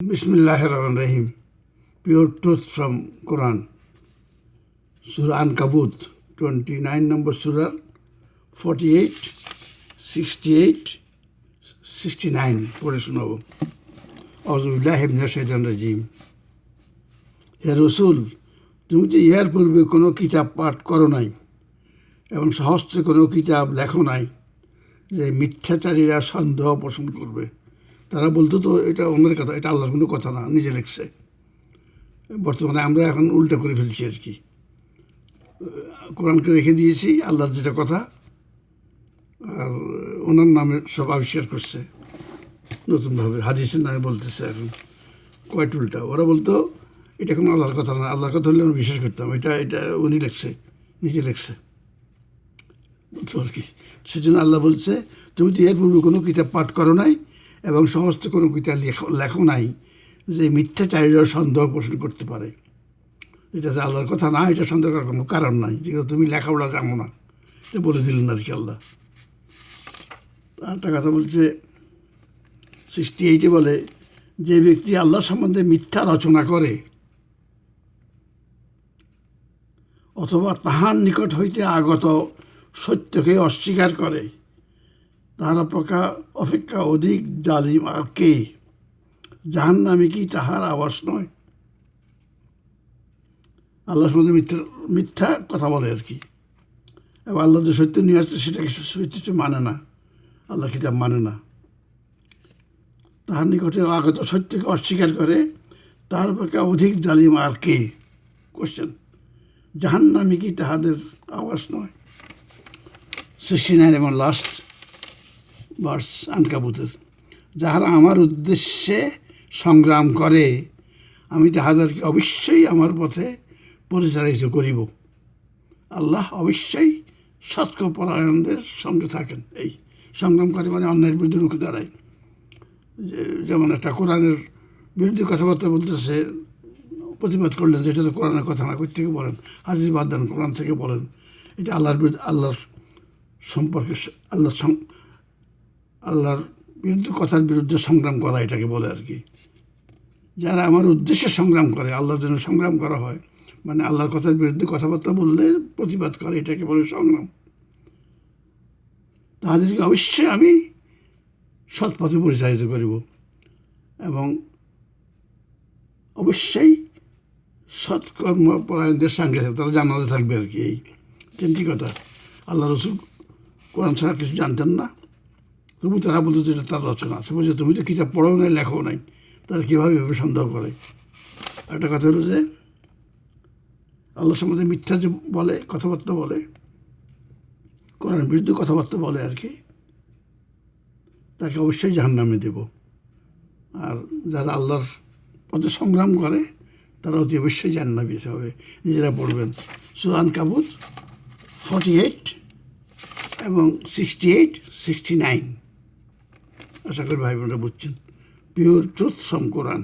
Bismillah ar-Rahman Rahim. Pure truth from Quran. Surah Ankabut, 29 number Surah, 48, 68, 69 পড়ে শোনাবো অজুবিল্লাহ শাইতান রাজিম হে রসুল তুমি তো ইহার পূর্বে কোনো কিতাব পাঠ করো নাই এবং সহস্তে কোনো কিতাব লেখো নাই যে মিথ্যাচারীরা সন্দেহ পোষণ করবে তারা বলতো তো, এটা অন্যের কথা, এটা আল্লাহর কোনো কথা না, নিজে লেখছে। বর্তমানে আমরা এখন উল্টা করে ফেলছি আর কি। কোরআনকে রেখে দিয়েছি, আল্লাহর যেটা কথা, আর ওনার নামে সব আবিষ্কার করছে। নতুনভাবে হাদিসের নামে বলতেছে এখন। কয়ট উল্টা? ওরা বলতো, এটা কোনো আল্লাহর কথা না, আল্লাহর কথা হলে আমি বিশ্বাস করতাম, এটা এটা উনি লেখছে, নিজে লেখছে। তো আর কি। সেজন্য আল্লাহ বলছে, তুমি তো এর পূর্বে কোনো কিতাব পাঠ করো নাই এবং সমস্ত কোনো কিতাব লেখো নাই যে মিথ্যা মিথ্যাচারীরা সন্দেহ পোষণ করতে পারে। এটা যে আল্লাহর কথা না, এটা সন্দেহ করার কোনো কারণ নাই। যেগুলো তুমি লেখাপড়া জানো না, এটা বলে দিলেন আর কি আল্লাহ। একটা কথা বলছে, সৃষ্টি এইটে বলে, যে ব্যক্তি আল্লাহ সম্বন্ধে মিথ্যা রচনা করে, অথবা তাহার নিকট হইতে আগত সত্যকে অস্বীকার করে তাহার অপেক্ষা অপেক্ষা অধিক জালিম আর কে? জাহান নামে কি তাহার আবাস নয়? আল্লাহর মধ্যে মিথ্যা মিথ্যা কথা বলে আর কি। এবং আল্লাহ যে সত্য নিয়ে আসছে সেটাকে সত্য মানে না? আল্লাহ কিতাব মানে না। তাহার নিকটে আগত সত্যকে অস্বীকার করে, তাহার অপেক্ষা অধিক জালিম আর কে? কোশ্চেন জাহান নামে কি তাহাদের আওয়াজ নয়? সিক্সটি নাইন এবং লাস্ট ভার্স আনকাবুতের। যাহারা আমার উদ্দেশ্যে সংগ্রাম করে, আমি তাহাদেরকে অবশ্যই আমার পথে পরিচালিত করিব। আল্লাহ অবশ্যই সৎকপরায়ণদের সঙ্গে থাকেন। এই সংগ্রাম করে মানে অন্যায়ের বিরুদ্ধে রুখে দাঁড়ায়। যেমন একটা কোরআনের বিরুদ্ধে কথাবার্তা বলতেছে, প্রতিবাদ করলেন যেটা তো কোরআনের কথা না থেকে বলেন? হাজির বাদ দেন, কোরআন থেকে বলেন। এটা আল্লাহর বিরুদ্ধে, আল্লাহর সম্পর্কে আল্লাহর আল্লাহর বিরুদ্ধে, কথার বিরুদ্ধে সংগ্রাম করা, এটাকে বলে আর কি। যারা আমার উদ্দেশ্যে সংগ্রাম করে, আল্লাহর জন্য সংগ্রাম করা হয় মানে আল্লাহর কথার বিরুদ্ধে কথাবার্তা বললে প্রতিবাদ করে, এটাকে বলে সংগ্রাম। তাদেরকে অবশ্যই আমি সৎ পথে পরিচালিত করিব এবং অবশ্যই সৎকর্মপরায়ণদের সঙ্গে তারা জানাতে থাকবে আর কি, এই তিনটি কথা। আল্লাহ রসুল কোরআন ছাড়া কিছু জানতেন না। তবু তারা বলতো যে তার রচনা। সে বলছে, তুমি তো কিতাব পড়াও নাই, লেখাও নাই। তারা কীভাবে এভাবে সন্দেহ করে? একটা কথা হলো যে আল্লাহ সম্বন্ধে মিথ্যা যে বলে, কথাবার্তা বলে কোরআন বিরুদ্ধে কথাবার্তা বলে আর কি, তাকে অবশ্যই জাহান নামে দেব। আর যারা আল্লাহর পথে সংগ্রাম করে তারা অতি অবশ্যই জান্নাবি হবে। নিজেরা পড়বেন। সুহান কাবুত ফর্টি এইট এবং সিক্সটি এইট সিক্সটি নাইন আশা করি ভাই বোনরা বুঝছেন। পিওর ট্রুথ সম কোরআন